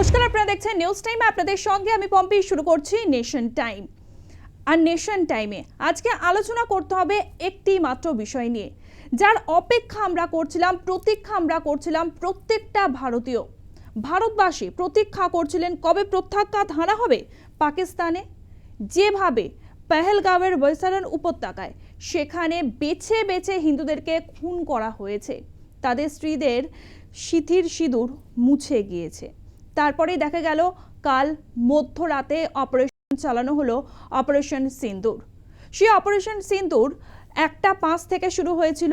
নমস্কার আপনারা দেখছেন নিউজ টাইম আপনাদের সঙ্গে আমি পম্পি, শুরু করছি নেশন টাইম আর নেশন টাইমে আজকে আলোচনা করতে হবে একটি মাত্র বিষয় নিয়ে। যার অপেক্ষা আমরা করছিলাম, প্রতীক্ষা আমরা করছিলাম প্রত্যেকটা ভারতীয়। ভারতবাসী প্রতীক্ষা করছিলেন কবে প্রত্যাখ্যাত হারা হবে পাকিস্তানে? যেভাবে পেহেলগাঁওয়ের বৈসারন উপত্যকায় সেখানে বেছে বেছে হিন্দুদেরকে খুন করা হয়েছে, তাদের স্ত্রীদের সিথির সিঁদুর মুছে গিয়েছে। তারপরে দেখা গেল কাল মধ্যরাতে অপারেশন চালানো হলো অপারেশন সিন্দুর। সেই অপারেশন সিন্দুর একটা পাঁচ থেকে শুরু হয়েছিল,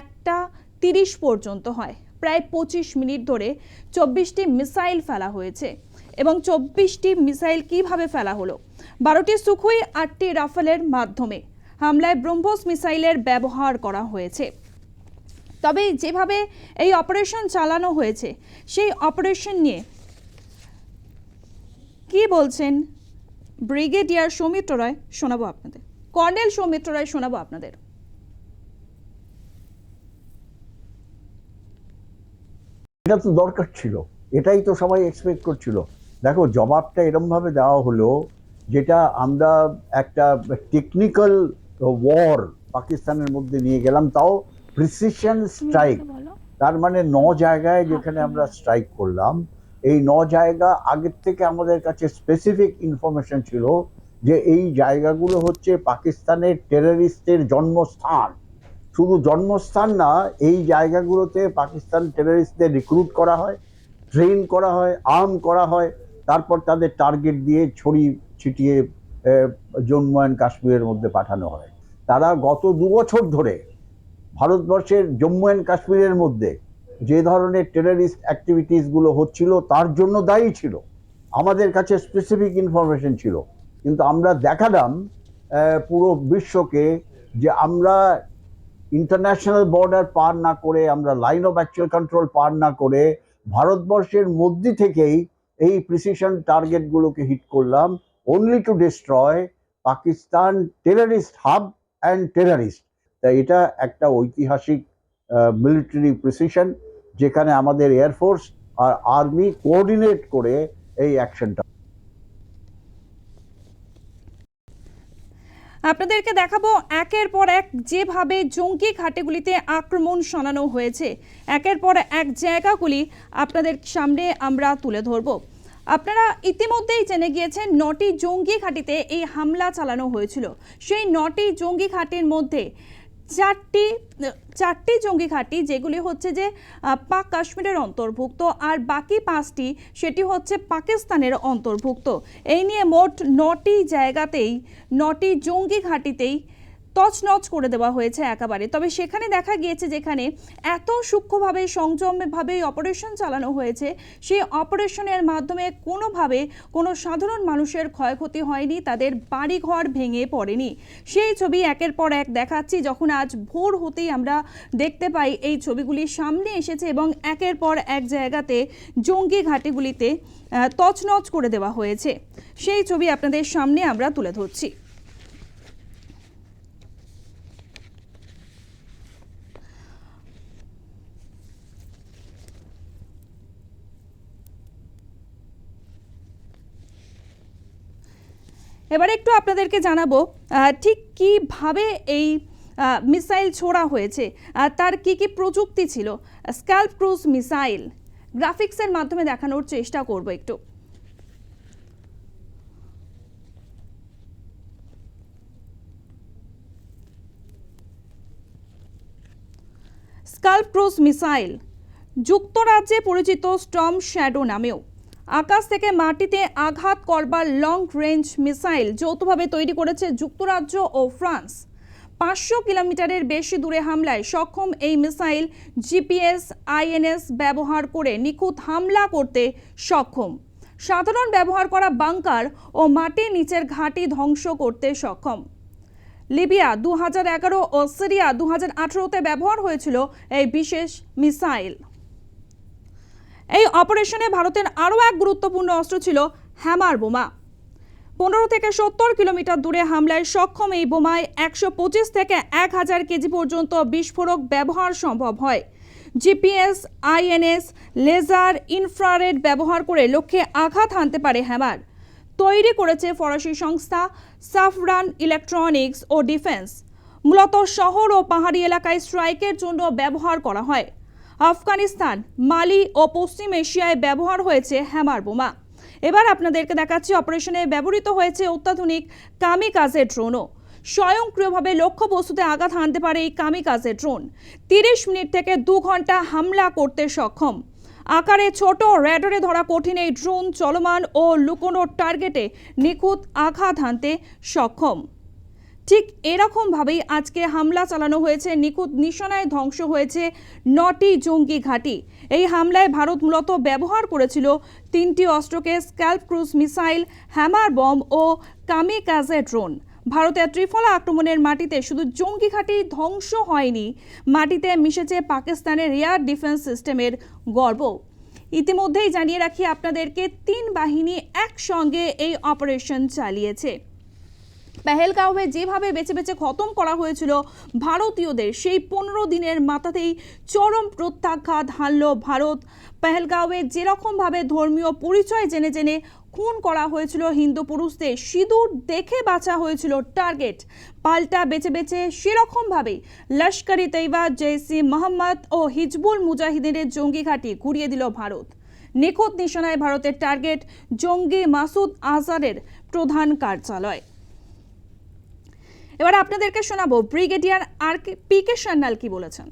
একটা তিরিশ পর্যন্ত হয়। প্রায় পঁচিশ মিনিট ধরে চব্বিশটি মিসাইল ফেলা হয়েছে এবং চব্বিশটি মিসাইল কীভাবে ফেলা হলো? বারোটি সুখুই, আটটি রাফেলের মাধ্যমে হামলায় ব্রহ্মোস মিসাইলের ব্যবহার করা হয়েছে। তবে যেভাবে এই অপারেশন চালানো হয়েছে, সেই অপারেশন নিয়ে কি বলছেন? ব্রিগেডিয়ার সৌমিত্র রায় শোনাবো আপনাদের। কর্নেল সৌমিত্র রায় শোনাবো আপনাদের। এটা তো দরকার ছিল। এটাই তো সবাই এক্সপেক্ট করছিল। দেখো জবাবটা এরম ভাবে দেওয়া হলো যেটা আমরা একটা টেকনিক্যাল ওয়ার পাকিস্তানের মধ্যে নিয়ে গেলাম তাও প্রিসিশন স্ট্রাইক তার মানে ন জায়গায় যেখানে আমরা স্ট্রাইক করলাম এই ন জায়গা আগের থেকে আমাদের কাছে স্পেসিফিক ইনফরমেশন ছিল যে এই জায়গাগুলো হচ্ছে পাকিস্তানের টেররিস্টের জন্মস্থান। শুধু জন্মস্থান না, এই জায়গাগুলোতে পাকিস্তান টেররিস্টদের রিক্রুট করা হয় ট্রেন করা হয় আর্ম করা হয়, তারপর তাদের টার্গেট দিয়ে ছড়ি ছিটিয়ে জম্মু অ্যান্ড কাশ্মীরের মধ্যে পাঠানো হয়। তারা গত দু বছর ধরে ভারতবর্ষের জম্মু অ্যান্ড কাশ্মীরের মধ্যে যে ধরনের টেররিস্ট অ্যাক্টিভিটিসগুলো হচ্ছিল, তার জন্য দায়ী ছিল। আমাদের কাছে স্পেসিফিক ইনফরমেশন ছিল। কিন্তু আমরা দেখালাম পুরো বিশ্বকে যে আমরা ইন্টারন্যাশনাল বর্ডার পার না করে, আমরা লাইন অফ অ্যাকচুয়াল কন্ট্রোল পার না করে ভারতবর্ষের মধ্যে থেকেই এই প্রিসিশন টার্গেটগুলোকে হিট করলাম only to destroy Pakistan terrorist hub and terrorist তা এটা একটা ঐতিহাসিক মিলিটারি প্রিসিশন যেখানে আমাদের এয়ারফোর্স আর আর্মি কোঅর্ডিনেট করে এই অ্যাকশনটা আপনাদেরকে দেখাবো একের পর এক যেভাবে জঙ্গি ঘাটেগুলিতে আক্রমণ শোনানো হয়েছে। একের পর এক জায়গাগুলি আপনাদের সামনে আমরা তুলে ধরব। আপনারা ইতিমধ্যেই জেনে গিয়েছেন নটি জঙ্গি ঘাঁটিতে এই হামলা চালানো হয়েছিল। সেই নটি জঙ্গি ঘাঁটির মধ্যে চারটি চারটি জঙ্গি ঘাঁটি, যেগুলি হচ্ছে যে পাক কাশ্মীরের অন্তর্ভুক্ত, আর বাকি পাঁচটি সেটি হচ্ছে পাকিস্তানের অন্তর্ভুক্ত। এই নিয়ে মোট নটি জায়গাতেই, নটি জঙ্গি ঘাঁটিতেই তছনছ করে দেওয়া হয়েছে একেবারে। তবে সেখানে দেখা গিয়েছে যেখানে এত সূক্ষ্মভাবে সংযমভাবে অপারেশন চালানো হয়েছে, সেই অপারেশনের মাধ্যমে কোনোভাবে কোনো সাধারণ মানুষের ক্ষয়ক্ষতি হয়নি, তাদের বাড়িঘর ভেঙে পড়েনি। সেই ছবি একের পর এক দেখাচ্ছি, যখন আজ ভোর হতেই আমরা দেখতে পাই, এই ছবিগুলি সামনে এসেছে এবং একের পর এক জায়গাতে জঙ্গি ঘাটিগুলিতে তছনছ করে দেওয়া হয়েছে। সেই ছবি আপনাদের সামনে আমরা তুলে ধরছি। এবার একটু আপনাদেরকে জানাব ঠিক কীভাবে এই মিসাইল ছোড়া হয়েছে তার কি কি প্রযুক্তি ছিল? স্ক্যাল্প ক্রুজ মিসাইল গ্রাফিক্সের মাধ্যমে দেখানোর চেষ্টা করব একটু। স্কাল্প ক্রুজ মিসাইল, যুক্তরাজ্যে পরিচিত স্টম শ্যাডো নামেও। আকাশ থেকে মাটিতে আঘাত করবার লং রেঞ্জ মিসাইল যৌথভাবে তৈরি করেছে যুক্তরাজ্য ও ফ্রান্স। পাঁচশো কিলোমিটারের বেশি দূরে হামলায় সক্ষম এই মিসাইল জিপিএস আইএনএস ব্যবহার করে নিখুঁত হামলা করতে সক্ষম। সাধারণ ব্যবহার করা বাংকার ও মাটির নিচের ঘাঁটি ধ্বংস করতে সক্ষম। লিবিয়া দু হাজার এগারো ও সিরিয়া দু হাজার ব্যবহার হয়েছিল এই বিশেষ মিসাইল এই অপারেশনে ভারতের আরও এক গুরুত্বপূর্ণ অস্ত্র ছিল হ্যামার বোমা। পনেরো থেকে সত্তর কিলোমিটার দূরে হামলায় সক্ষম এই বোমায় একশো পঁচিশ থেকে এক হাজার কেজি পর্যন্ত বিস্ফোরক ব্যবহার সম্ভব হয়। জিপিএস, আইএনএস, লেজার, ইনফ্রারেড ব্যবহার করে লক্ষ্যে আঘাত হানতে পারে হ্যামার। তৈরি করেছে ফরাসি সংস্থা সাফরান ইলেকট্রনিক্স ও ডিফেন্স। মূলত শহর ও পাহাড়ি এলাকায় স্ট্রাইকের জন্য ব্যবহার করা হয়। আফগানিস্তান, মালি ও পশ্চিম এশিয়ায় ব্যবহার হয়েছে হ্যামার বোমা। এবার আপনাদেরকে দেখাচ্ছি অপারেশনে ব্যবহৃত হয়েছে অত্যাধুনিক কামিকাজে ড্রোনও। স্বয়ংক্রিয়ভাবে লক্ষ্যবস্তুতে আঘাত হানতে পারে এই কামিকাজে ড্রোন। তিরিশ মিনিট থেকে দু ঘণ্টা হামলা করতে সক্ষম। আকারে ছোট র্যাডারে ধরা কঠিন এই ড্রোন চলমান ও লুকোনো টার্গেটে নিখুঁত আঘাত হানতে সক্ষম। ঠিক এরকমভাবেই আজকে হামলা চালানো হয়েছে। নিখুঁত নিশানায় ধ্বংস হয়েছে নটি জঙ্গি ঘাঁটি। এই হামলায় ভারত মূলত ব্যবহার করেছিল তিনটি অস্ত্রকে scalp cruise missile, hammer bomb ও কামিকাজে ড্রোন। ভারতের ত্রিফলা আক্রমণের মাটিতে শুধু জঙ্গি ঘাঁটি ধ্বংস হয়নি, মাটিতে মিশেছে পাকিস্তানের এয়ার ডিফেন্স সিস্টেমের গর্ব। ইতিমধ্যেই জানিয়ে রাখি আপনাদেরকে, তিন বাহিনী একসঙ্গে এই অপারেশন চালিয়েছে। পেহেলগাঁওয়ে যেভাবে বেছে বেছে খতম করা হয়েছিল ভারতীয়দের, সেই পনেরো দিনের মাথাতেই চরম প্রত্যাঘাত হানল ভারত। পেহেলগাঁওয়ে যেরকমভাবে ধর্মীয় পরিচয় জেনে জেনে খুন করা হয়েছিল হিন্দু পুরুষদের, সিঁদুর দেখে বাঁচা হয়েছিল টার্গেট। পাল্টা বেছে বেছে সেরকমভাবেই লস্করি তৈবা জৈসি মোহাম্মদ ও হিজবুল মুজাহিদিনের জঙ্গি ঘাঁটি ঘুরিয়ে দিল ভারত। নিখুঁত নিশানায় ভারতের টার্গেট জঙ্গি মাসুদ আজহারের প্রধান কার্যালয়। এবার আপনাদেরকে শোনাবো brigadier R K P K Sanyal কি বলেছেন।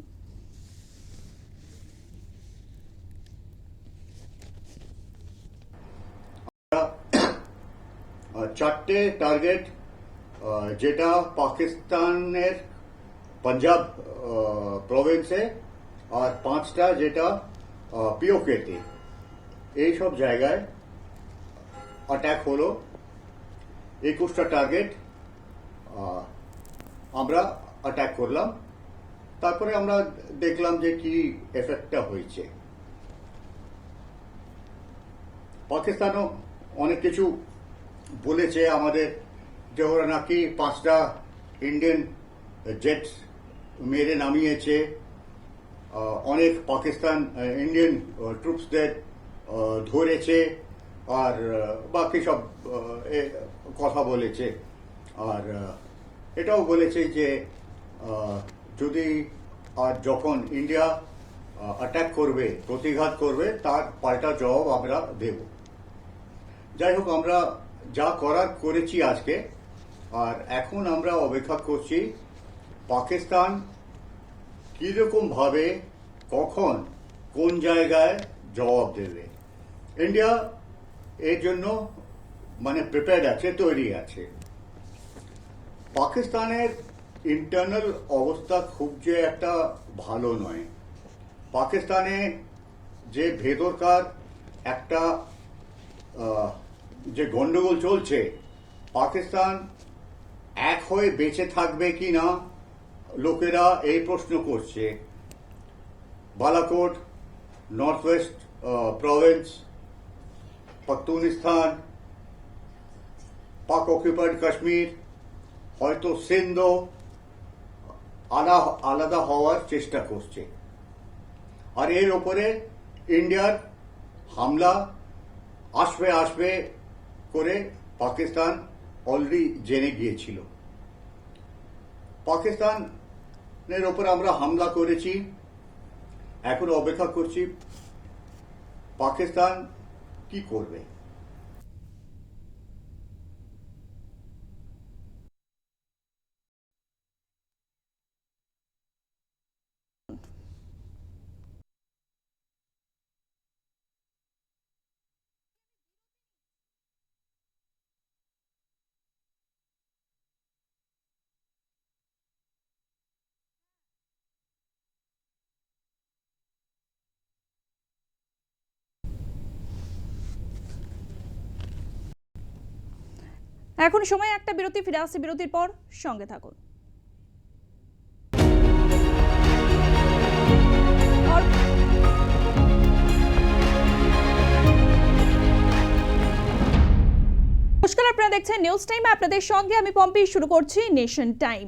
চারটে টার্গেট যেটা পাকিস্তানের পাঞ্জাব প্রভিন্সে আর পাঁচটা যেটা পিওকেতে এইসব জায়গায় অ্যাটাক হলো। একুশটা টার্গেট আমরা অ্যাটাক করলাম। তারপরে আমরা দেখলাম যে কি এফেক্টটা হয়েছে। পাকিস্তানও অনেক কিছু বলেছে আমাদের যে ওরা নাকি পাঁচটা ইন্ডিয়ান জেট মেরে নামিয়েছে। অনেক পাকিস্তান ইন্ডিয়ান ট্রুপসদের ধরেছে আর বাকি সব কথা বলেছে। আর এটাও বলেছে যে যদি আর যখন ইন্ডিয়া অ্যাটাক করবে, প্রতিঘাত করবে, তার পাল্টা জবাব আমরা দেব। যাই হোক, আমরা যা করার করেছি আজকে, আর এখন আমরা অপেক্ষা করছি পাকিস্তান কীরকম ভাবে কখন, কোন জায়গায় জবাব দেবে। ইন্ডিয়া এর জন্য মানে প্রিপেয়ার্ড আছে, তৈরি আছে। পাকিস্তানের ইন্টারনাল অবস্থা খুব যে একটা ভালো নয়। পাকিস্তানে যে ভেতরকার একটা যে গন্ডগোল চলছে, পাকিস্তান এক হয়ে বেঁচে থাকবে কি না, লোকেরা এই প্রশ্ন করছে। Balakot north west province Pakhtunistan Pak occupied Kashmir হয়তো সিন্ধ আলা- আলাদা হওয়ার চেষ্টা করছে। আর এর ওপরে ইন্ডিয়ার হামলা আসবে আসবে করে পাকিস্তান অলরেডি জেনে গিয়েছিল। পাকিস্তানের ওপর আমরা হামলা করেছি, এখন অপেক্ষা করছি পাকিস্তান কি করবে। এখন সময় একটা বিরতি, ফিরে আসছে বিরতির পর। সঙ্গে থাকুন। নমস্কার আপনারা দেখছেন নিউজ টাইম আপনাদের সঙ্গে আমি পম্পি, শুরু করছি নেশন টাইম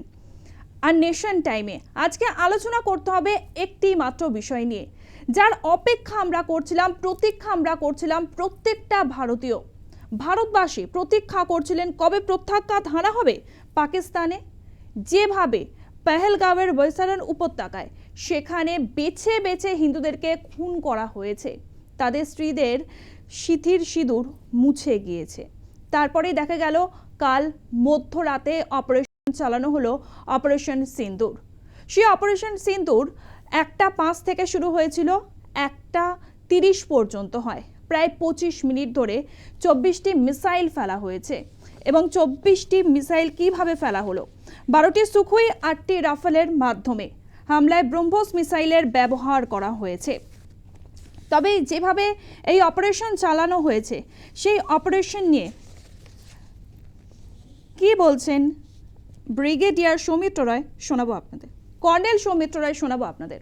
আর নেশন টাইমে আজকে আলোচনা করতে হবে একটি মাত্র বিষয় নিয়ে। যার অপেক্ষা আমরা করছিলাম, প্রতীক্ষা আমরা করছিলাম প্রত্যেকটা ভারতীয়। ভারতবাসী প্রতীক্ষা করছিলেন কবে প্রত্যাখ্যাত হানা হবে পাকিস্তানে? যেভাবে পেহেলগাঁওয়ের বৈসারন উপত্যকায় সেখানে বেছে বেছে হিন্দুদেরকে খুন করা হয়েছে, তাদের স্ত্রীদের সিথির সিঁদুর মুছে গিয়েছে। তারপরে দেখা গেল, কাল মধ্যরাতে অপারেশন চালানো হলো অপারেশন সিন্দুর। সেই অপারেশন সিন্দুর একটা পাঁচ থেকে শুরু হয়েছিল, একটা তিরিশ পর্যন্ত হয়। প্রায় পঁচিশ মিনিট ধরে চব্বিশটি মিসাইল ফেলা হয়েছে এবং চব্বিশটি মিসাইল কীভাবে ফেলা হলো? বারোটি সুখুই, আটটি রাফেলের মাধ্যমে হামলায় ব্রহ্মোস মিসাইলের ব্যবহার করা হয়েছে। তবে যেভাবে এই অপারেশন চালানো হয়েছে, সেই অপারেশন নিয়ে কি বলছেন ব্রিগেডিয়ার সৌমিত্র রায় শোনাবো আপনাদের। কর্নেল সৌমিত্র রায় শোনাবো আপনাদের।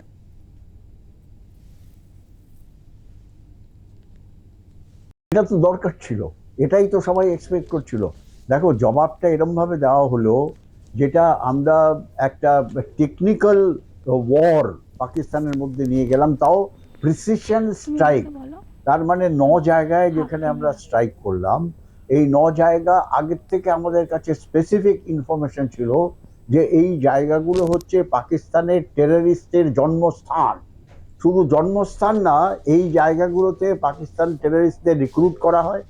এটা তো দরকার ছিল। এটাই তো সবাই এক্সপেক্ট করছিল। দেখো জবাবটা এরমভাবে দেওয়া হলো যেটা আমরা একটা টেকনিক্যাল ওয়ার পাকিস্তানের মধ্যে নিয়ে গেলাম তাও প্রিসিশন স্ট্রাইক তার মানে ন জায়গায় যেখানে আমরা স্ট্রাইক করলাম এই ন জায়গা আগের থেকে আমাদের কাছে স্পেসিফিক ইনফরমেশন ছিল যে এই জায়গাগুলো হচ্ছে পাকিস্তানের টেররিস্টের জন্মস্থান। শুধু জন্মস্থান না, এই জায়গাগুলোতে পাকিস্তান টেররিস্টদের রিক্রুট করা হয়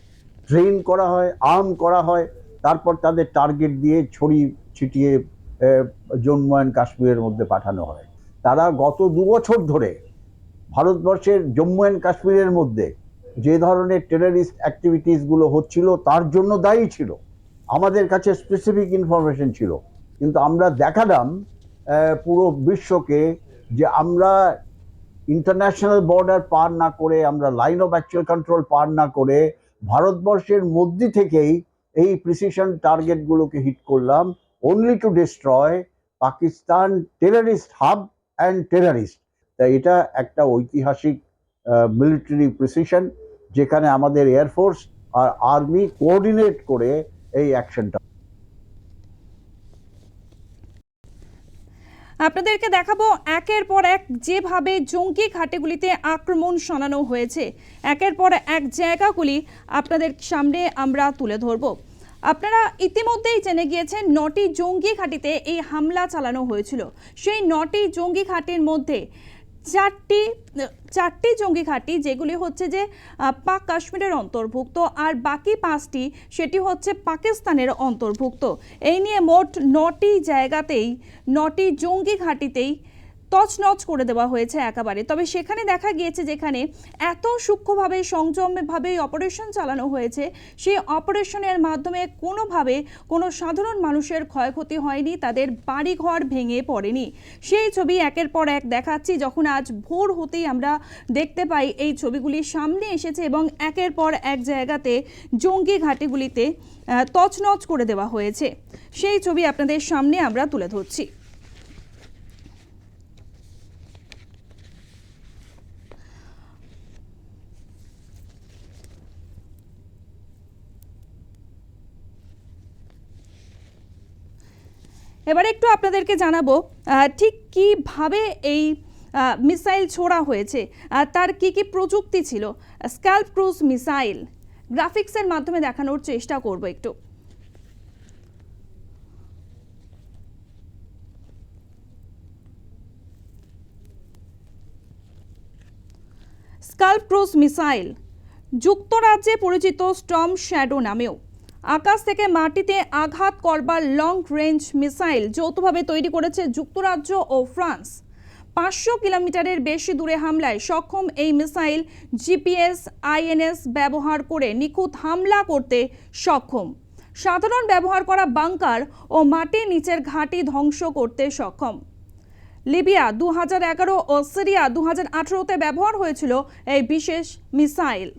ট্রেন করা হয় আর্ম করা হয়, তারপর তাদের টার্গেট দিয়ে ছড়ি ছিটিয়ে জম্মু অ্যান্ড কাশ্মীরের মধ্যে পাঠানো হয়। তারা গত দু বছর ধরে ভারতবর্ষের জম্মু অ্যান্ড কাশ্মীরের মধ্যে যে ধরনের টেররিস্ট অ্যাক্টিভিটিসগুলো হচ্ছিল, তার জন্য দায়ী ছিল। আমাদের কাছে স্পেসিফিক ইনফরমেশন ছিল। কিন্তু আমরা দেখালাম পুরো বিশ্বকে যে আমরা ইন্টারন্যাশনাল বর্ডার পার না করে, আমরা লাইন অফ অ্যাকচুয়াল কন্ট্রোল পার না করে, ভারতবর্ষের মধ্যে থেকেই এই প্রিসিশন টার্গেটগুলোকে হিট করলাম only to destroy Pakistan terrorist hub and terrorist তা এটা একটা ঐতিহাসিক মিলিটারি প্রিসিশন যেখানে আমাদের এয়ারফোর্স আর আর্মি কোঅর্ডিনেট করে এই অ্যাকশনটা আপনাদেরকে দেখাবো একের পর এক যেভাবে জঙ্গি ঘাটেগুলিতে আক্রমণ শোনানো হয়েছে। একের পর এক জায়গাগুলি আপনাদের সামনে আমরা তুলে ধরব। আপনারা ইতিমধ্যেই জেনে গিয়েছেন নটি জঙ্গি ঘাঁটিতে এই হামলা চালানো হয়েছিল। সেই নটি জঙ্গি ঘাটির মধ্যে চারটি চারটি জঙ্গি ঘাঁটি, যেগুলি হচ্ছে যে পাক কাশ্মীরের অন্তর্ভুক্ত, আর বাকি পাঁচটি সেটি হচ্ছে পাকিস্তানের অন্তর্ভুক্ত। এই নিয়ে মোট নটি জায়গাতেই, নটি জঙ্গি ঘাঁটিতেই তছনছ করে দেওয়া হয়েছে একেবারে। তবে সেখানে দেখা গিয়েছে যেখানে এত সূক্ষ্মভাবে, সংযমভাবে অপারেশন চালানো হয়েছে, সেই অপারেশনের মাধ্যমে কোনোভাবে কোনো সাধারণ মানুষের ক্ষয়ক্ষতি হয়নি, তাদের বাড়িঘর ভেঙে পড়েনি। সেই ছবি একের পর এক দেখাচ্ছি, যখন আজ ভোর হতেই আমরা দেখতে পাই এই ছবিগুলি সামনে এসেছে এবং একের পর এক জায়গাতে জঙ্গি ঘাটিগুলিতে তছনছ করে দেওয়া হয়েছে। সেই ছবি আপনাদের সামনে আমরা তুলে ধরছি। এবারে একটু আপনাদেরকে জানাব ঠিক কীভাবে এই মিসাইল ছোড়া হয়েছে তার কি কি প্রযুক্তি ছিল? স্ক্যাল্প ক্রুজ মিসাইল গ্রাফিক্সের মাধ্যমে দেখানোর চেষ্টা করব একটু। স্কাল্প ক্রুজ মিসাইল, যুক্তরাজ্যে পরিচিত স্টম শ্যাডো নামেও। আকাশ থেকে মাটিতে আঘাত করবার লং রেঞ্জ মিসাইল যৌথভাবে তৈরি করেছে যুক্তরাজ্য ও ফ্রান্স। পাঁচশো কিলোমিটারের বেশি দূরে হামলায় সক্ষম এই মিসাইল জিপিএস আইএনএস ব্যবহার করে নিখুঁত হামলা করতে সক্ষম। সাধারণ ব্যবহার করা বাংকার ও মাটির নিচের ঘাঁটি ধ্বংস করতে সক্ষম। লিবিয়া দু হাজার এগারো ও সিরিয়া দু হাজার ব্যবহার হয়েছিল এই বিশেষ মিসাইল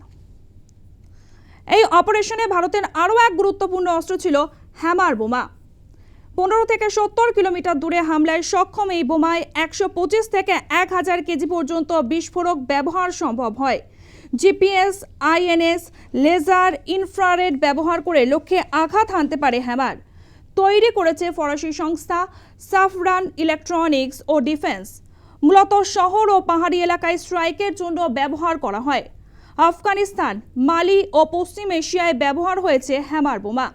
এই অপারেশনে ভারতের আরও এক গুরুত্বপূর্ণ অস্ত্র ছিল হ্যামার বোমা। পনেরো থেকে সত্তর কিলোমিটার দূরে হামলায় সক্ষম এই বোমায় একশো পঁচিশ থেকে এক হাজার কেজি পর্যন্ত বিস্ফোরক ব্যবহার সম্ভব হয়। জিপিএস, আইএনএস, লেজার, ইনফ্রারেড ব্যবহার করে লক্ষ্যে আঘাত হানতে পারে হ্যামার। তৈরি করেছে ফরাসি সংস্থা সাফরান ইলেকট্রনিক্স ও ডিফেন্স। মূলত শহর ও পাহাড়ি এলাকায় স্ট্রাইকের জন্য ব্যবহার করা হয়। আফগানিস্তান, মালি ও পশ্চিম এশিয়ায় ব্যবহার হয়েছে হ্যামার বোমা।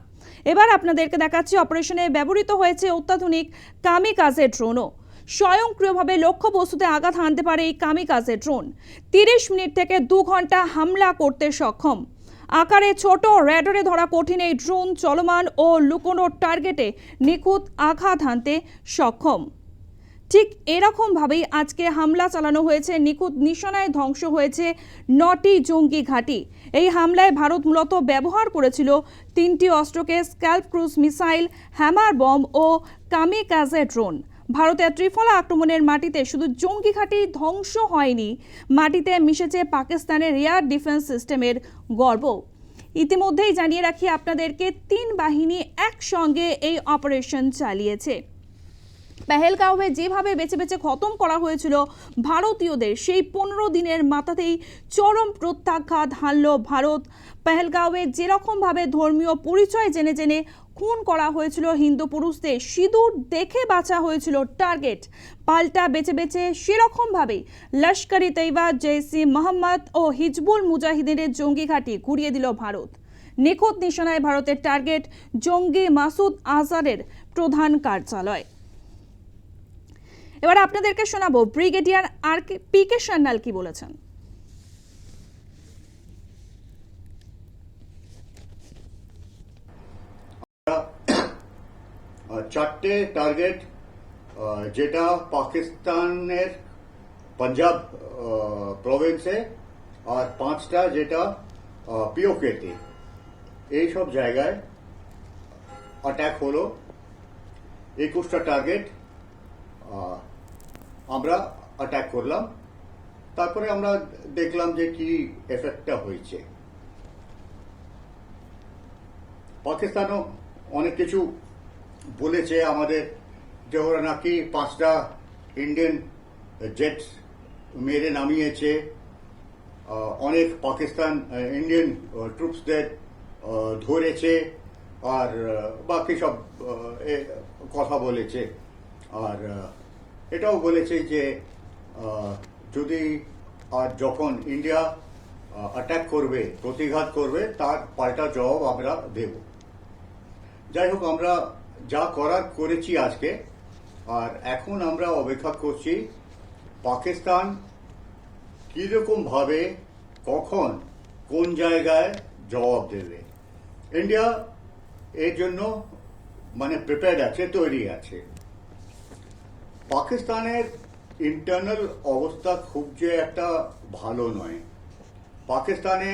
এবার আপনাদেরকে দেখাচ্ছি অপারেশনে ব্যবহৃত হয়েছে অত্যাধুনিক কামিকাজের ড্রোনও। স্বয়ংক্রিয়ভাবে লক্ষ্য লক্ষ্যবস্তুতে আঘাত হানতে পারে এই কামিকাজের ড্রোন। তিরিশ মিনিট থেকে দু ঘণ্টা হামলা করতে সক্ষম। আকারে ছোট র্যাডারে ধরা কঠিন এই ড্রোন চলমান ও লুকোনো টার্গেটে নিখুঁত আঘাত হানতে সক্ষম। ঠিক এরকমভাবেই আজকে হামলা চালানো হয়েছে। নিখুঁত নিশানায় ধ্বংস হয়েছে নটি জঙ্গি ঘাঁটি। এই হামলায় ভারত মূলত ব্যবহার করেছিল তিনটি অস্ত্রকে, scalp cruise missile, hammer bomb ও কামিকাজে ড্রোন। ভারতের ত্রিফলা আক্রমণের মাটিতে শুধু জঙ্গি ঘাঁটি ধ্বংস হয়নি, মাটিতে মিশেছে পাকিস্তানের এয়ার ডিফেন্স সিস্টেমের গর্ব। ইতিমধ্যেই জানিয়ে রাখি আপনাদেরকে, তিন বাহিনী একসঙ্গে এই অপারেশন চালিয়েছে। পেহেলগাঁওয়ে যেভাবে বেছে বেছে খতম করা হয়েছিল ভারতীয়দের, সেই পনেরো দিনের মাথাতেই চরম প্রত্যাঘাত হানল ভারত। পেহেলগাঁওয়ে যেরকমভাবে ধর্মীয় পরিচয় জেনে জেনে খুন করা হয়েছিল হিন্দু পুরুষদের, সিঁদুর দেখে বাঁচা হয়েছিল টার্গেট। পাল্টা বেছে বেছে সেরকমভাবেই লস্করি তৈবা জৈসি মোহাম্মদ ও হিজবুল মুজাহিদিনের জঙ্গি ঘাঁটি ঘুরিয়ে দিল ভারত। নিখুঁত নিশানায় ভারতের টার্গেট জঙ্গি মাসুদ আজহারের প্রধান কার্যালয়। এবার আপনাদেরকে শোনাবো, brigadier R P K Sanyal কি বলেছেন? চারটে টার্গেট যেটা পাকিস্তানের পাঞ্জাব প্রভিন্সে আর পাঁচটা যেটা পিওকেতে এইসব জায়গায় অ্যাটাক হলো। একুশটা টার্গেট আমরা অ্যাটাক করলাম। তারপরে আমরা দেখলাম যে কি এফেক্টটা হয়েছে। পাকিস্তানও অনেক কিছু বলেছে আমাদের যে ওরা নাকি পাঁচটা ইন্ডিয়ান জেট মেরে নামিয়েছে। অনেক পাকিস্তান ইন্ডিয়ান ট্রুপসদের ধরেছে আর বাকি সব কথা বলেছে। আর এটাও বলেছে যে যদি আর যখন ইন্ডিয়া অ্যাটাক করবে, প্রতিঘাত করবে, তার পাল্টা জবাব আমরা দেব। যাই হোক, আমরা যা করার করেছি আজকে, আর এখন আমরা অপেক্ষা করছি পাকিস্তান কীরকম ভাবে কখন, কোন জায়গায় জবাব দেবে। ইন্ডিয়া এর জন্য মানে প্রিপেয়ার্ড আছে, তৈরি আছে। পাকিস্তানের ইন্টারনাল অবস্থা খুব যে একটা ভালো নয়। পাকিস্তানে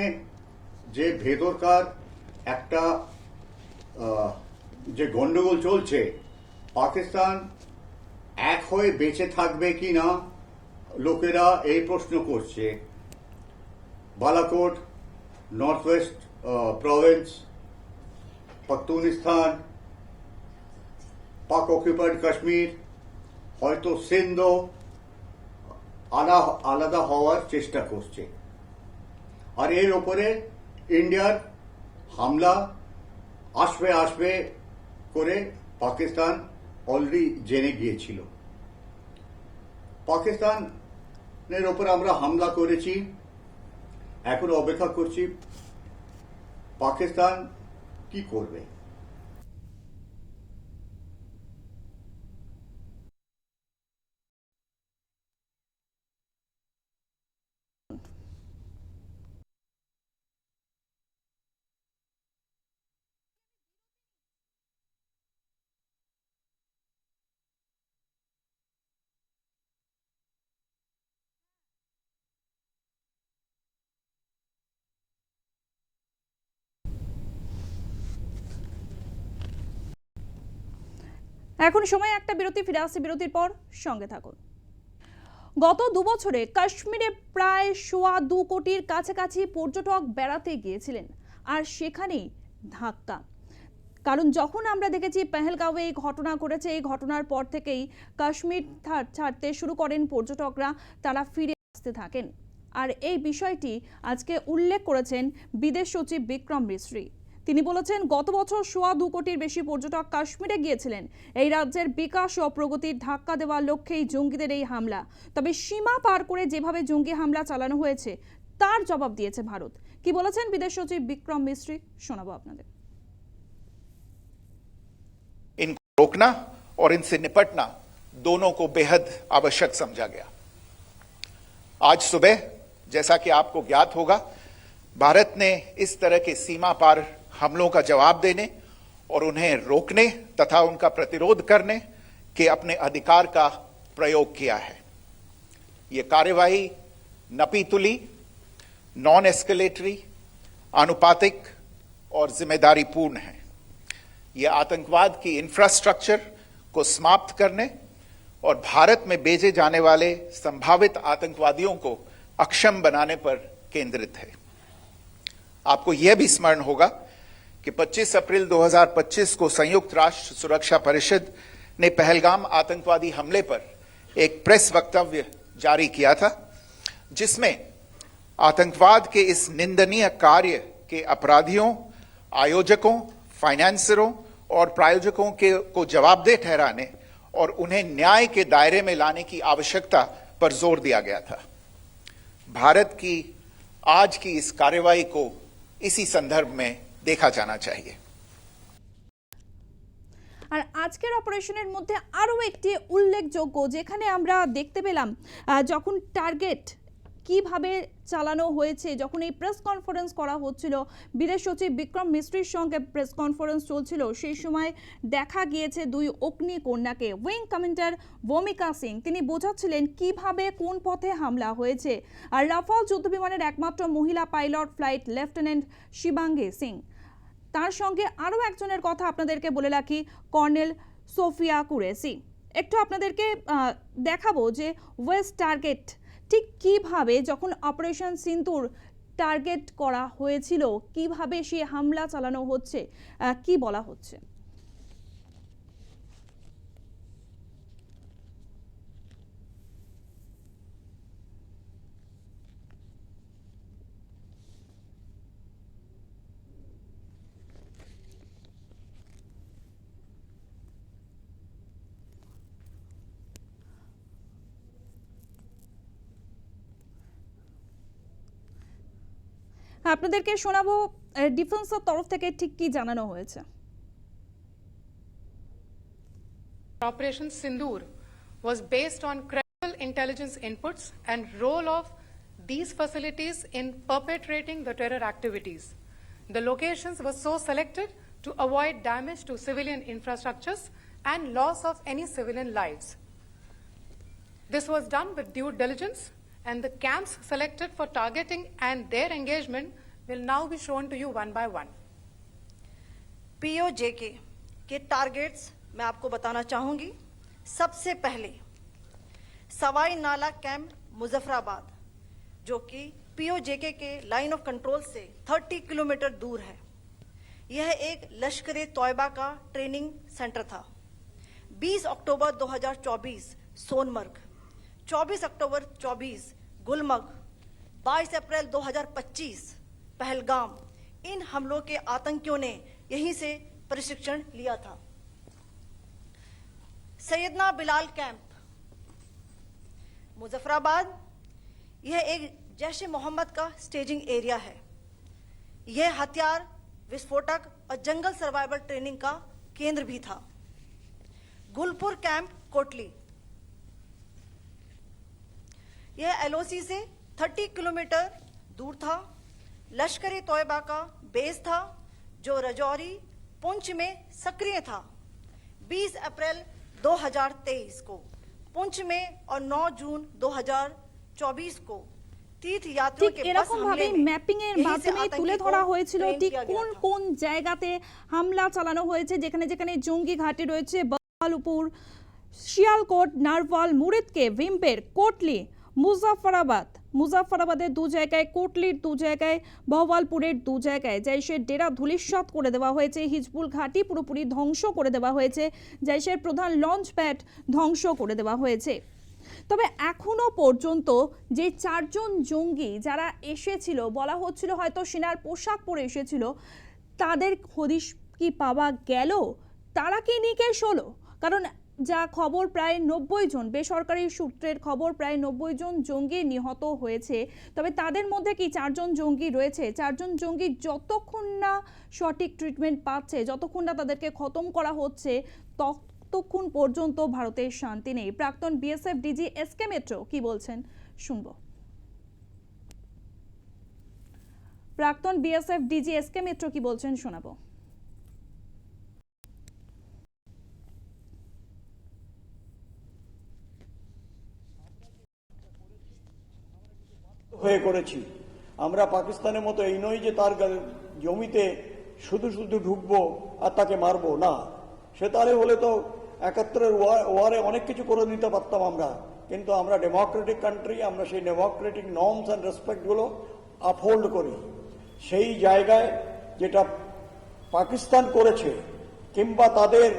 যে ভেতরকার একটা যে গন্ডগোল চলছে, পাকিস্তান এক হয়ে বেঁচে থাকবে কি না, লোকেরা এই প্রশ্ন করছে। Balakot north west province Pakhtunistan Pak occupied Kashmir হয়তো সিন্ধ আলা- আলাদা হওয়ার চেষ্টা করছে। আর এর ওপরে ইন্ডিয়ার হামলা আসবে আসবে করে পাকিস্তান অলরেডি জেনে গিয়েছিল। পাকিস্তানের ওপর আমরা হামলা করেছি, এখন অপেক্ষা করছি পাকিস্তান কি করবে। এখন সময় একটা বিরতি, ফিরে আসছে বিরতির পর সঙ্গে থাকুন। গত দু বছরে কাশ্মীরে প্রায় সোয়া দু কোটির কাছাকাছি পর্যটক বেড়াতে গিয়েছিলেন, আর সেখানেই ধাক্কা। কারণ যখন আমরা দেখেছি পেহেলগাঁওয়ে এই ঘটনা ঘটেছে, এই ঘটনার পর থেকেই কাশ্মীর ছাড়তে শুরু করেন পর্যটকরা, তারা ফিরে আসতে থাকেন। আর এই বিষয়টি আজকে উল্লেখ করেছেন বিদেশ সচিব বিক্রম মিশ্রি তিনি বলেছেন গত বছর সোয়া দু কোটির বেশি পর্যটক কাশ্মীরে গিয়েছিলেন এই রাজ্যের বিকাশ ও প্রগতির ধাক্কা দেওয়ার লক্ষ্যেই জঙ্গিদের এই হামলা তবে সীমা পার করে যেভাবে জঙ্গি হামলা চালানো হয়েছে তার জবাব দিয়েছে ভারত কি বলেছেন বিদেশ সচিব বিক্রম মিস্ত্রি শোনাবো আপনাদের इनको रोकना और इनसे निपटना दोनों को बेहद आवश्यक समझा गया आज सुबह जैसा कि आपको ज्ञात होगा भारत ने इस तरह के सीमा पार हमलों का जवाब देने और उन्हें रोकने तथा उनका प्रतिरोध करने के अपने अधिकार का प्रयोग किया है। ये कार्यवाही नपी तुली नॉन एस्केलेटरी आनुपातिक और ज़िम्मेदारी पूर्ण है। यह आतंकवाद की इंफ्रास्ट्रक्चर को समाप्त करने और भारत में भेजे जाने वाले संभावित आतंकवादियों को अक्षम बनाने पर केंद्रित है। आपको यह भी स्मरण होगा कि 25 अप्रैल 2025 को संयुक्त राष्ट्र सुरक्षा परिषद ने पहलगाम आतंकवादी हमले पर एक प्रेस वक्तव्य जारी किया था, जिसमें आतंकवाद के इस निंदनीय कार्य के अपराधियों, आयोजकों, फाइनेंसरों और प्रायोजकों के, को जवाबदेह ठहराने और उन्हें न्याय के दायरे में लाने की आवश्यकता पर ज़ोर दिया गया था। भारत की आज की इस कार्रवाई को इसी संदर्भ में देखा जाना चाहिए আর আজকের অপারেশনের মধ্যে আরও একটি উল্লেখযোগ্য যেখানে আমরা দেখতে পেলাম আহ, যখন টার্গেট কিভাবে চালানো হয়েছে যখন এই প্রেস কনফারেন্স করা হচ্ছিল বিদেশ সচিব বিক্রম মিস্ত্রির সঙ্গে প্রেস কনফারেন্স চলছিল সেই সময় দেখা গিয়েছে দুই অগ্নি কন্যাকে উইং কমান্ডার ভূমিকা সিং তিনি বোঝাচ্ছিলেন কিভাবে কোন পথে হামলা হয়েছে আর রাফাল যুদ্ধবিমানের একমাত্র মহিলা pilot flight lieutenant Shivangi Singh তার সঙ্গে আরও একজনের কথা আপনাদেরকে বলে রাখি, কর্নেল সোফিয়া কুরেসি। একটু আপনাদেরকে দেখাবো যে ওয়েস্ট টার্গেট ঠিক কীভাবে যখন অপারেশন সিন্তুর টার্গেট করা হয়েছিল, কীভাবে সে হামলা চালানো হচ্ছে কি বলা হচ্ছে? আপনাদেরকে শোনাবো ডিফেন্সের তরফ থেকে ঠিক কি জানানো হয়েছে Operation Sindoor was based on credible intelligence inputs and role of these facilities in perpetrating the terror activities. The locations were so selected to avoid damage to civilian infrastructures and loss of any civilian lives. This was done with due diligence, and the camps selected for targeting and their engagement will now be shown to you one by one. PoJK के targets मैं आपको बताना चाहूँगी। सबसे पहले, सवाई नाला camp Muzaffarabad, जो कि पीओजेके के लाइन ऑफ़ कंट्रोल से 30 किलोमीटर दूर है। यह एक लश्कर तोयबा का ट्रेनिंग सेंटर था। 20 अक्टूबर 2024 सोनमर्ग। 24 अक्टूबर 24 गुलमर्ग 22 अप्रैल 2025 पहलगाम। इन हमलों के आतंकियों ने यहीं से प्रशिक्षण लिया था। सैदना बिलाल कैंप, मुजफ्फराबाद। यह एक जैश ए मोहम्मद का स्टेजिंग एरिया है। यह हथियार, विस्फोटक और जंगल सर्वाइवल ट्रेनिंग का केंद्र भी था। गुलपुर कैंप, कोटली। यह एलओसी से 30 किलोमीटर दूर था लश्कर ए तोयबा का बेस था जो रजौरी पुंछ में सक्रिय था 20 अप्रैल 2023 को पुंछ में और 9 जून 2024 को तीर्थ यात्रियों ঠিক के बस এরকম ভাবে हमले में ম্যাপিং এর यहीं से মাধ্যমে आतंकी তুলে को ধরা হয়েছিল train ঠিক किया गया কোন था। কোন জায়গাতে হামলা চালানো হয়েছে যেখানে যেখানে জঙ্গি ঘাঁটি রয়েছে বালুপুর শিয়ালকোট নারওয়াল মুরিদকে ভিম্পের কোটলি মুজাফরাবাদ। মুজাফরাবাদের দু জায়গায়, কোটলির দু জায়গায়, বহওয়ালপুরের দু জায়গায় জাইশের ডেরা ধুলিস্বাত করে দেওয়া হয়েছে। হিজবুল ঘাঁটি পুরোপুরি ধ্বংস করে দেওয়া হয়েছে। জাইশের প্রধান লঞ্চ প্যাড ধ্বংস করে দেওয়া হয়েছে। তবে এখনও পর্যন্ত যে চারজন জঙ্গি যারা এসেছিল, বলা হচ্ছিল হয়তো সেনার পোশাক পরে এসেছিল, তাদের হদিশ কি পাওয়া গেল? তারা কি নিকেশ হলো? কারণ যা খবর প্রায় নব্বই জন, বেসরকারি সূত্রের খবর প্রায় নব্বই জন জঙ্গি নিহত হয়েছে। তবে তাদের মধ্যে কি চারজন জঙ্গি রয়েছে? চারজন জঙ্গি যতক্ষণ না সঠিক ট্রিটমেন্ট পাচ্ছে, যতক্ষণ না তাদেরকে খতম করা হচ্ছে, ততক্ষণ পর্যন্ত ভারতের শান্তি নেই। প্রাক্তন BSF DG S K Mitra কি বলছেন? শুনব। প্রাক্তন BSF DG S K Mitra কি বলছেন শোনাবো। হয়ে করেছি। আমরা পাকিস্তানের মতো এই নয় যে তার জমিতে শুধু শুধু ঢুকবো আর তাকে মারবো, না। সে তারে হলে তো একাত্তরের ওয়া- ওয়ারে অনেক কিছু করে নিতে পারতাম আমরা। কিন্তু আমরা ডেমোক্রেটিক কান্ট্রি, আমরা সেই ডেমোক্রেটিক নর্মস অ্যান্ড রেসপেক্টগুলো আপহোল্ড করি। সেই জায়গায় যেটা পাকিস্তান করেছে কিংবা তাদের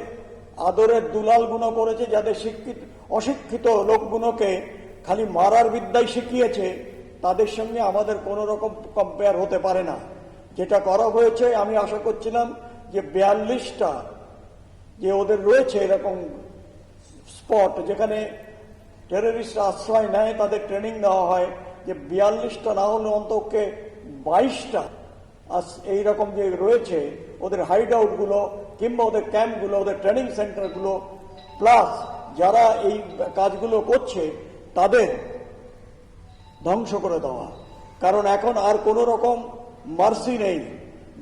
আদরের দুলালগুলো করেছে, যাদের শিক্ষিত অশিক্ষিত লোকগুলোকে খালি মারার বিদ্যায় শিখিয়েছে তাদের সঙ্গে আমাদের কোনো রকম কম্পেয়ার হতে পারে না। যেটা করা হয়েছে, আমি আশা করছিলাম যে বিয়াল্লিশটা যে ওদের রয়েছে এরকম স্পট যেখানে টেররিস্ট আশ্রয় নেয়, তাদের ট্রেনিং দেওয়া হয়, যে বিয়াল্লিশটা না হলে অন্তকে বাইশটা এইরকম যে রয়েছে, ওদের হাইড আউটগুলো কিংবা ওদের ক্যাম্পগুলো ওদের ট্রেনিং সেন্টারগুলো প্লাস যারা এই কাজগুলো করছে, তাদের ধ্বংস করে দেওয়া। কারণ এখন আর কোনো রকম মার্সি নেই।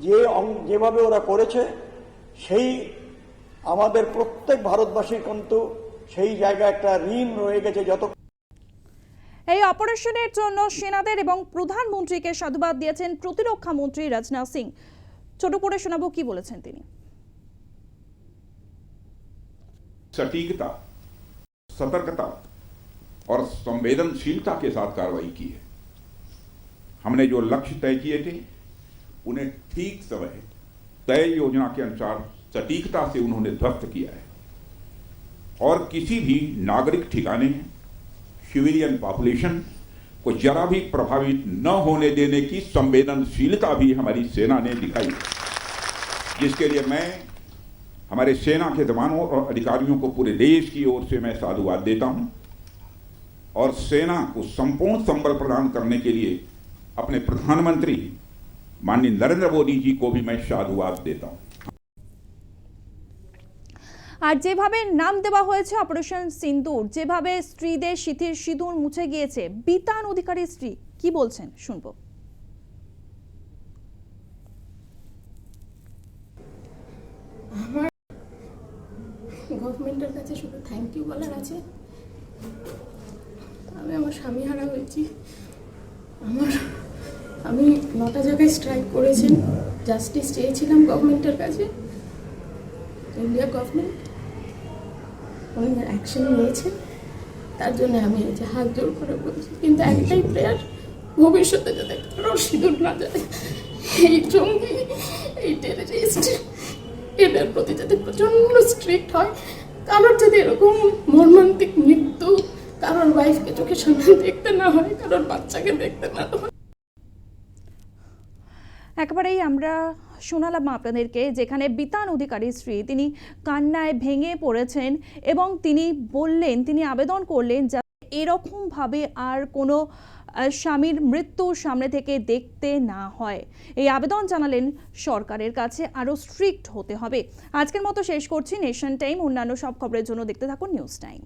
যে যেভাবে ওরা করেছে সেই আমাদের প্রত্যেক ভারতবাসীর কিন্তু সেই জায়গা একটা ঋণ রয়ে গেছে যত এই অপারেশনের জন্য সেনাদের এবং প্রধানমন্ত্রীকে সাধুবাদ দিয়েছেন প্রতিরক্ষা মন্ত্রী রাজনাথ সিং। ছোট করে শোনাবো কি বলেছেন তিনি। সঠিকতা সতর্কতা और संवेदनशीलता के साथ कार्रवाई की है। हमने जो लक्ष्य तय किए थे, उन्हें ठीक समय तय योजना के अनुसार सटीकता से उन्होंने ध्वस्त किया है। और किसी भी नागरिक ठिकाने, सिविलियन पॉपुलेशन को जरा भी प्रभावित न होने देने की संवेदनशीलता भी हमारी सेना ने दिखाई जिसके लिए मैं, हमारे सेना के जवानों और अधिकारियों को पूरे देश की ओर से मैं साधुवाद देता हूँ। और सेना को संपूर्ण संबल प्रदान करने के लिए अपने प्रधानमंत्री माननीय नरेंद्र मोदी जी को भी मैं साधुवाद देता हूं আর যেভাবে নাম দেওয়া হয়েছে অপারেশন সিন্দুর যেভাবে স্ত্রীদের শীতের সিঁদুর মুছে গিয়েছে বিতান অধিকারী স্ত্রী কি বলছেন শুনবো গভর্নমেন্টের কাছে শুধু থ্যাংক ইউ বলার আছে আমি আমার স্বামী হারা হয়েছি। আমার, আমি নটা জায়গায় স্ট্রাইক করেছেন। জাস্টিস চেয়েছিলাম গভর্নমেন্টের কাছে। ইন্ডিয়া গভর্নমেন্ট উনি অ্যাকশন নিয়েছেন তার জন্য আমি এই যে হাত জোর করে বলছি। কিন্তু একটাই প্রেয়ার ভবিষ্যতে যাতে কারও সিঁদুর না যায়। এই জঙ্গি, এই টেররিস্ট এদের প্রতি যাতে প্রচণ্ড স্ট্রিক্ট হয়। কারোর যদি এরকম মর্মান্তিক মৃত্যু কারোর ওয়াইফকে চোখের সামনে দেখতে না হয় কারোর বাচ্চাকে দেখতে না হয়। একেবারেই আমরা শোনালাম আপনাদেরকে যেখানে বিতান অধিকারী স্ত্রী তিনি কান্নায় ভেঙে পড়েছেন এবং তিনি বললেন, তিনি আবেদন করলেন যাতে এরকমভাবে আর কোনো স্বামীর মৃত্যু সামনে থেকে দেখতে না হয়। এই আবেদন জানালেন সরকারের কাছে আরও স্ট্রিক্ট হতে হবে। আজকের মতো শেষ করছি। নেশন টাইম অন্যান্য সব খবরের জন্য দেখতে থাকুন নিউজ টাইম